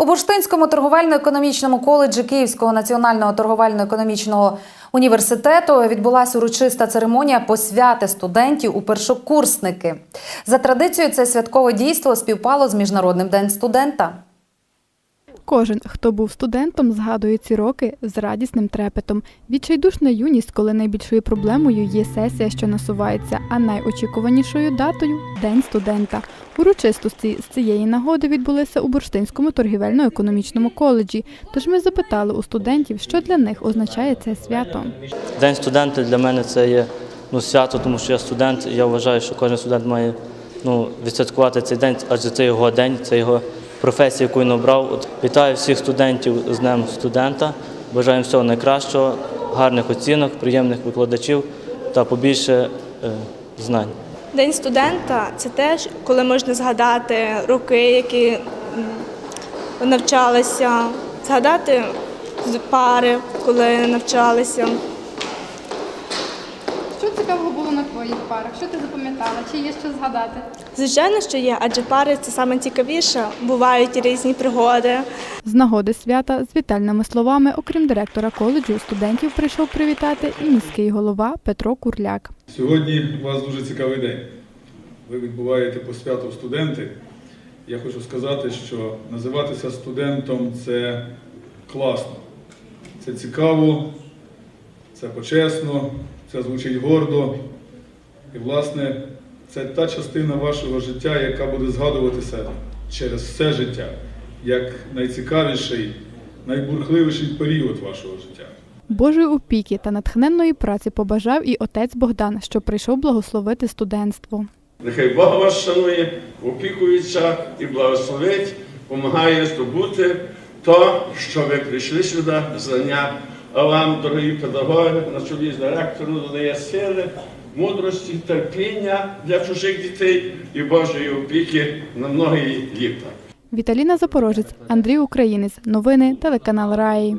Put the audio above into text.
У Бурштинському торговельно-економічному коледжі Київського національного торговельно-економічного університету відбулася урочиста церемонія посвяти студентів у першокурсники. За традицією, це святкове дійство співпало з Міжнародним день студента. Кожен, хто був студентом, згадує ці роки з радісним трепетом. Відчайдушна юність, коли найбільшою проблемою є сесія, що насувається, а найочікуванішою датою день студента. Урочистості з цієї нагоди відбулися у Бурштинському торгівельно-економічному коледжі. Тож ми запитали у студентів, що для них означає це свято. День студента для мене це є ну, свято, тому що я студент. Я вважаю, що кожен студент має ну, відсвяткувати цей день, адже це його день, це його професія, яку він обрав. От, вітаю всіх студентів з Днем студента. Бажаю всього найкращого, гарних оцінок, приємних викладачів та побільше е, знань. День студента це теж, коли можна згадати роки, які навчалися, згадати пари, коли навчалися. Цікавого було на твоїх парах? Що ти запам'ятала? Чи є що згадати? Звичайно, що є, адже пари це саме цікавіше. Бувають різні пригоди. З нагоди свята з вітальними словами, окрім директора коледжу, студентів прийшов привітати і міський голова Петро Курляк. Сьогодні у вас дуже цікавий день. Ви відбуваєте посвяту студенти. Я хочу сказати, що називатися студентом це класно, це цікаво, це почесно, це звучить гордо. І, власне, це та частина вашого життя, яка буде згадуватися через все життя, як найцікавіший, найбурхливіший період вашого життя. Божої опіки та натхненної праці побажав і отець Богдан, що прийшов благословити студентство. Нехай Бог вас шанує, опікується і благословить, допомагає здобути то, що ви прийшли сюди, знання. А вам, дорогі педагоги, на чолі з директором додає сили, мудрості, терпіння для чужих дітей і Божої опіки на многі літа. Віталіна Запорожець, Андрій Українець. Новини телеканал Раї.